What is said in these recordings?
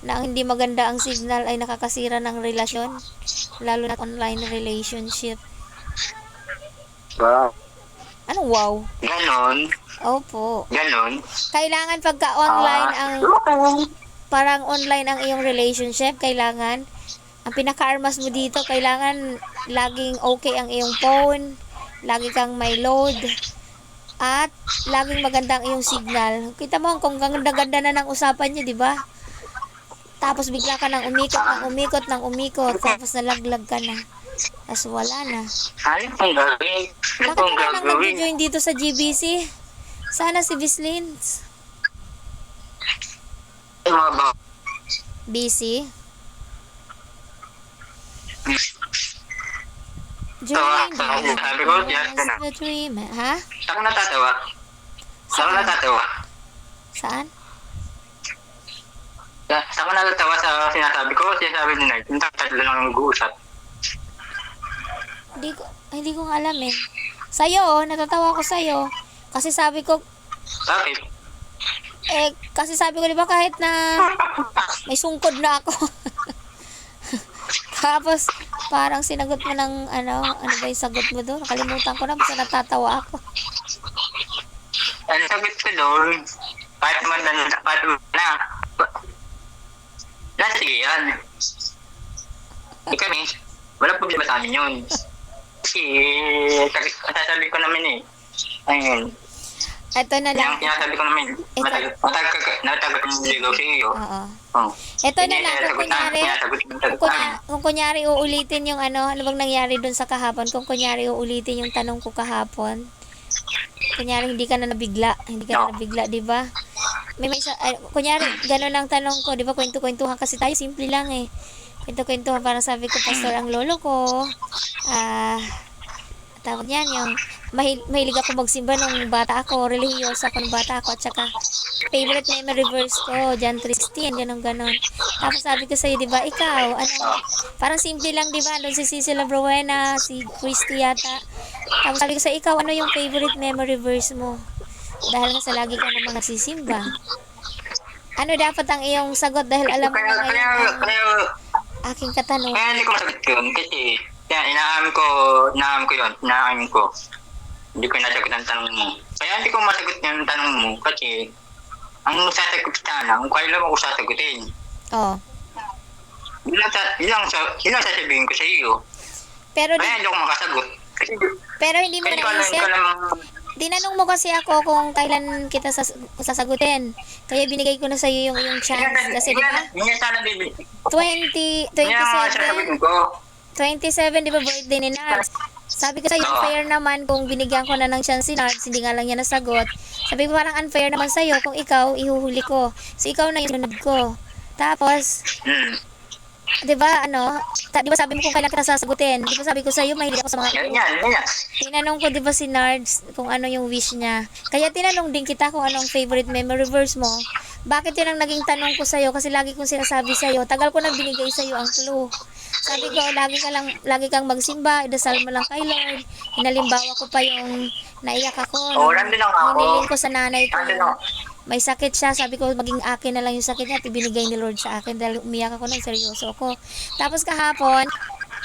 na ang hindi maganda ang signal ay nakakasira ng relasyon, lalo na online relationship. Wow. Anong wow? Ganon. Opo. Ganon. Kailangan pagka online Ah, ang parang online ang iyong relationship, kailangan ang pinaka-armas mo dito, kailangan laging okay ang iyong phone, lagi kang may load, at laging maganda ang iyong signal. Kita mo kung ganda-ganda na ng usapan niyo, di ba? Tapos bigla ka nang umikot, nang umikot, nang umikot, tapos nalaglag ka na. Tapos wala na. Ano pong gagawin? Ano Bakit pong ka gagawin? nag-join dito sa GBC? Sana si ba? Busy? Join the dream. Ha? Saan natatawa? Saan natatawa? Saan? Sa- ka natatawa sa sinasabi ko? Sinasabi ni Knight. Yung tatlo lang nag-uusap. Hindi ko, hindi ko alam eh. Sa'yo, oh, natatawa ko sa'yo. Kasi sabi ko, Bakit? eh, kasi sabi ko, di ba kahit na may sungkod na ako. Tapos, parang sinagot mo ng, ano, ano ba yung sagot mo doon? Nakalimutan ko na, basta natatawa ako. Ano sagot ko doon? Kahit man na, kahit man na. Na, sige yan. Di kami, wala problema sa amin yun. Kasi, sabi, sasabi ko naman eh. Ayun. Ito na lang. Yung sinasabi ko naman, matagal, matagal, matagal kong ligaw sa iyo. Oo. Oh. Ito na lang, kung kunyari, kung, kunyari uulitin yung ano, ano bang nangyari doon sa kahapon, kung kunyari uulitin yung tanong ko kahapon, kunyari hindi ka na nabigla, hindi ka na No. nabigla, di ba? May may isa, ay, kunyari, gano'n ang tanong ko, di ba, kwento-kwentuhan kasi tayo, simple lang eh. Kwento-kwentuhan, parang sabi ko, pastor ang lolo ko, ah, tawag niyan, yung mahil, mahilig ako magsimba nung bata ako, religious ako nung bata ako, at saka favorite memory verse ko, John 3.16, ganun ganon. Tapos sabi ko sa'yo, di ba, ikaw, ano, parang simple lang, di ba, doon si Cecilia Bruena, si Christy yata. Tapos sabi ko sa'yo, ikaw, ano yung favorite memory verse mo? Dahil nga sa lagi ka namang nagsisimba. Ano dapat ang iyong sagot dahil alam mo na ngayon ang aking katanungan. kaya hindi ko masagot yun kasi, yan, inaamin ko, inaamin ko yun, inaamin ko. Hindi ko nasagot ang tanong mo. Kaya hindi ko masagot yung tanong mo kasi, ang sasagot sana, kung kailan mo ko sasagutin. Oh. Yun lang, sa- yun lang, sa- yun lang sasabihin ko sa iyo. Pero, Kaya hindi ako makasagot. Kasi, pero hindi mo ko naisip. Tinanong mo kasi ako kung kailan kita sas- sasagutin. Kaya binigay ko na sa iyo yung, yung chance. Kasi di ba? Yun yan sana, baby. 20, Yun ang sasagutin 27, ko. 27, di ba birthday ni Nards? Sabi ko sa iyo, unfair naman kung binigyan ko na ng chance si Nards, hindi nga lang niya nasagot. Sabi ko parang unfair naman sa iyo kung ikaw, ihuhuli ko. So ikaw na yung sunod ko. Tapos, Hmm. Di ba ano, ta- di ba sabi mo kung kailan kita sasagutin? Di ba sabi ko sa iyo, mahilig ako sa mga Yan, yan, yan. Tinanong ko 'di ba si Nards kung ano yung wish niya. Kaya tinanong din kita kung anong favorite memory verse mo. Bakit yun ang naging tanong ko sa'yo? Kasi lagi kong sinasabi sa'yo, tagal ko nang binigay sa'yo ang clue. Sabi ko, lagi ka lang, lagi kang magsimba, idasal mo lang kay Lord. Hinalimbawa ko pa yung naiyak ako. Oo, nandun lang ako. Hiniling ko sa nanay ko. Nandun ako. May sakit siya, sabi ko, maging akin na lang yung sakit niya at ibinigay ni Lord sa akin dahil umiyak ako nung seryoso ako. Tapos kahapon,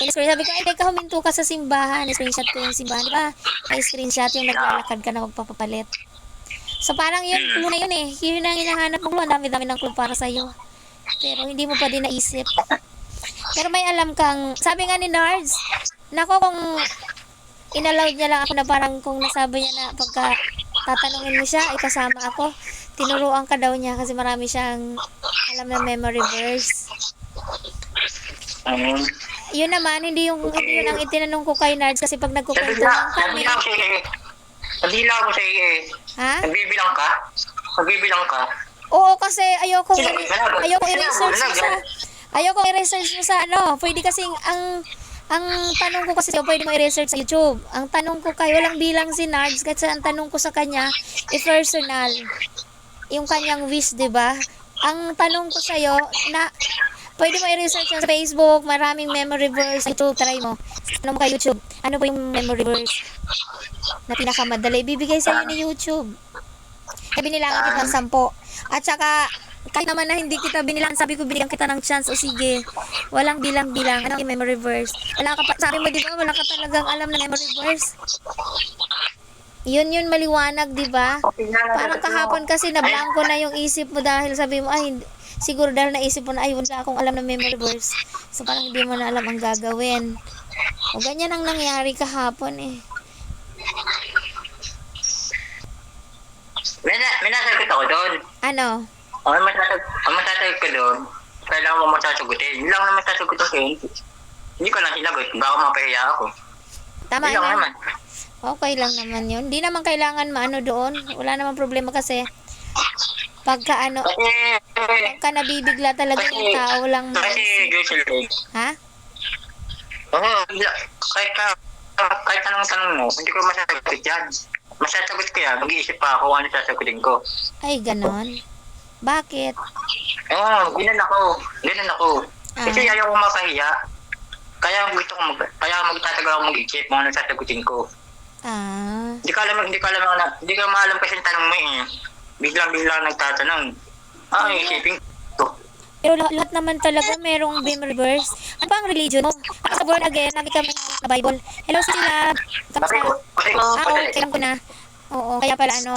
in-screen, sabi ko, ay, teka, huminto ka sa simbahan. I-screenshot ko yung simbahan. Di ba? May screenshot yung naglalakad ka na magpapapalit. So, parang yun, clue na yun eh. Yun ang hinahanap mo. Ang dami-dami ng clue para sa'yo. Pero hindi mo pa din naisip. Pero may alam kang, sabi nga ni Nards, nako kung inallowed niya lang ako na parang kung nasabi niya na pagka tatanungin mo siya, ay kasama ako. Tinuruan ka daw niya kasi marami siyang alam na memory verse. Ayun. Yun naman, hindi yung hindi yun ang itinanong ko kay Nards kasi pag Sabi nagkukwentuhan lang, sabi kami. Sabi lang ako sa iyo eh. Ha? Nagbibilang ka? Nagbibilang ka? Oo, kasi ayoko ayoko i-research mo sa ayoko i-research mo sa ano. Pwede kasing ang ang tanong ko kasi sa'yo, pwede mo i-research sa YouTube. Ang tanong ko kay walang bilang si Nards kasi ang tanong ko sa kanya, i-personal. Yung kanyang wish, 'di ba? Ang tanong ko sa iyo na pwede mo i-research sa Facebook, maraming memory verse. Ito, try mo. Ano mo kay YouTube? Ano ba yung memory verse na pinakamadali? Ibibigay sa iyo ni YouTube. Sabi nila ang kita sampo. At saka, kahit naman na hindi kita binilang, sabi ko binigyan kita ng chance, o sige, walang bilang-bilang, ano yung memory verse. Wala ka pa, sabi mo di ba, wala ka talagang alam na memory verse. Yun yun maliwanag, di ba? Parang kahapon kasi nablangko na yung isip mo dahil sabi mo, ay, hindi- siguro dahil naisip mo na, ay, wala akong alam na memory verse. So parang hindi mo na alam ang gagawin. O ganyan ang nangyari kahapon eh. May, na, may nasagot ako doon. Ano? Ang masasagot, ang masasagot ko doon, kailangan mo masasagutin. Yun lang naman sasagot ko sa'yo. Hindi ko lang sinagot. Baka mapahiya ako. Tama Yun lang na. naman. Okay lang naman yun. Hindi naman kailangan maano doon. Wala naman problema kasi pagka ano, Kasi, pagka nabibigla talaga yung tao lang kasi. Jocelyn, Ha? oo, bila- kahit ka, kahit anong tanong mo, hindi ko masasagot yan. Masasagot ko yan, mag-iisip pa ako kung ano sasagutin ko. Ay, ganon. Bakit? Oo, ganun ako. Ganun ako. Kasi Ah. ayaw ko mapahiya. Kaya gusto ko mag, kaya magtatagal ako mag-isip kung ano sasagutin ko. Ah, Hindi ko alam, hindi ko alam, na, hindi ko maalam kasi yung tanong mo eh. Biglang-biglang nagtatanong. Ah, ang isipin ko. pero lahat, lahat naman talaga merong memory verse. Ano ba ang religion mo? Ako sa born again, namin kami na Bible. Hello, sila. Sabi ko, Ah, oo, kailan ko na. Oo, kaya pala ano.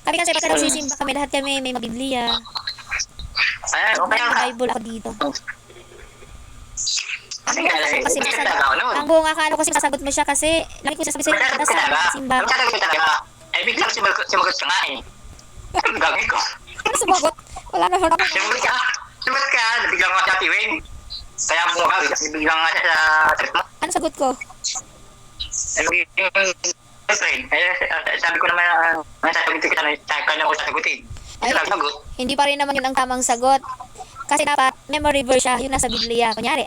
Kami kasi pagka nagsisimba kami, lahat kami may mabiblia. ay, okay. Bible ako dito. Kasi akala ko kasi talaga noon. ang buong akala ko kasi masasagot mo siya kasi lagi ko sasabi sa'yo na ko talaga. sa simba. Masasagot ko talaga. Ay, biglang sumagot, sumagot ka nga eh. Ang gagawin ko. Ano sumagot? Wala na ako. Sumagot ka. Sumagot ka. Biglang nga sa tiwing. Kaya mo ka, biglang nga siya sa trip mo. Ano sagot ko? Girlfriend. Eh, sabi ko naman, uh, nasasagutin ko sana, kanya ko sasagutin. Ay. Hindi pa rin naman yun ang tamang sagot. Kasi dapat memory verse siya, yung nasa Biblia. Kunyari,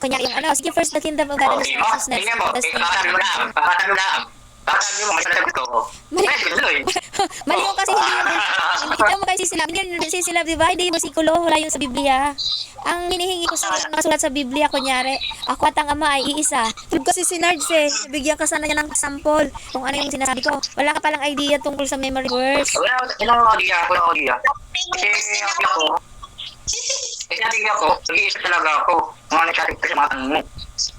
kunyari yung ano, sige first the kingdom of God Oh, and His sige mo. righteousness. Sige mo. Tapos, Kakasabi mo lang. Kakasabi mo lang. Kakasabi mo, may sasagot ko. Mali. Mali yung kasi hindi yun, hindi naman kayo sisilab. Hindi yun sisilab, di ba? Hindi yung versikulo, wala yung sa Biblia. Ang hinihingi ko sa mga sulat sa Biblia, kunyari, ako at ang ama ay iisa. Tulad kasi si Nards eh, nabigyan ka sana niya ng sample kung ano yung sinasabi ko. Wala ka palang idea tungkol sa memory verse. Wala, ilang idea, wala idea. Kasi ako ako, eh ako, nag-iisip talaga ako kung ano sabi ko sa mga tanong mo.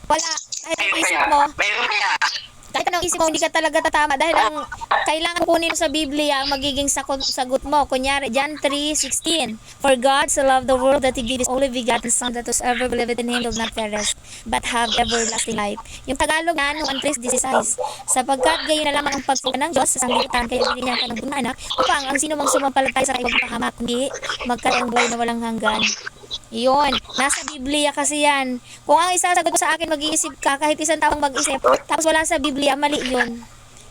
Wala. Kahit Mayroon isip mo, mayroon kaya. kahit anong isip mo, hindi ka talaga tatama dahil ang kailangan kunin sa Biblia ang magiging sagot, mo. Kunyari, John 3:16. For God so loved the world that He gave His only begotten Son that whosoever believeth in Him will not perish, but have everlasting life. Yung Tagalog na, ano, 3:16. Sapagkat gayon na lamang ang pagpuka ng Diyos sa sanglibutan, kaya binigyan ka ng bunga anak, upang ang sino mang sumampalatay sa kanyang pahamak, hindi magkaroon buhay na walang hanggan. Yun, nasa Biblia kasi yan. Kung ang isasagot mo sa akin, mag-iisip ka, kahit isang taong mag-isip, tapos wala sa Biblia, mali yun.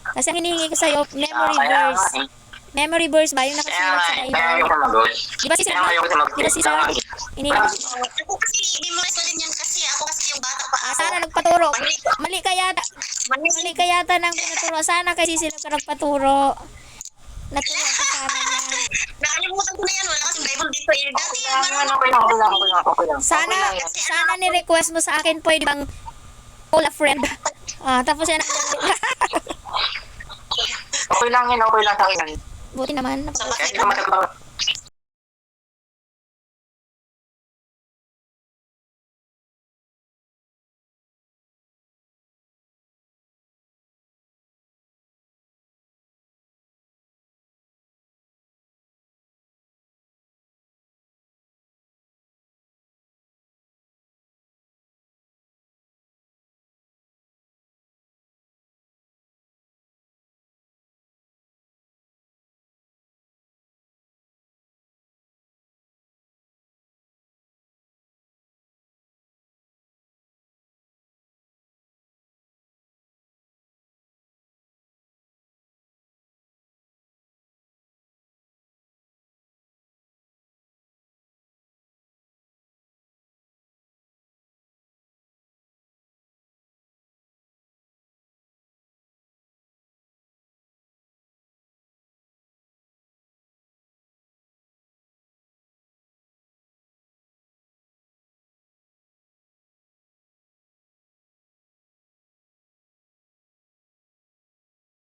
Kasi ang hinihingi ko sa'yo, memory kaya verse. Memory verse ba? Yung Kaya nakasulat sa kaya sumagot. Di ba si? Kaya sumagot. Di ba si Sir? Ini- Ako kasi, hindi mo rin yan kasi ako kasi yung bata pa Ah, ako. sana nagpaturo. Mali, Mali ka yata. mali, Mali ka yata ng pinaturo. Sana kay Sisil ka nagpaturo. Naturo ka sana niya. Nakalimutan ko na yan. Wala kasing Bible dito eh. Dati Okay lang, parang okay lang, okay lang, okay lang, okay lang. Sana, Okay lang yan. sana ni-request mo sa akin, pwede bang call a friend. Ah, tapos yan. Okay lang yan, okay lang sa akin. Buti naman. Hindi ko masagot,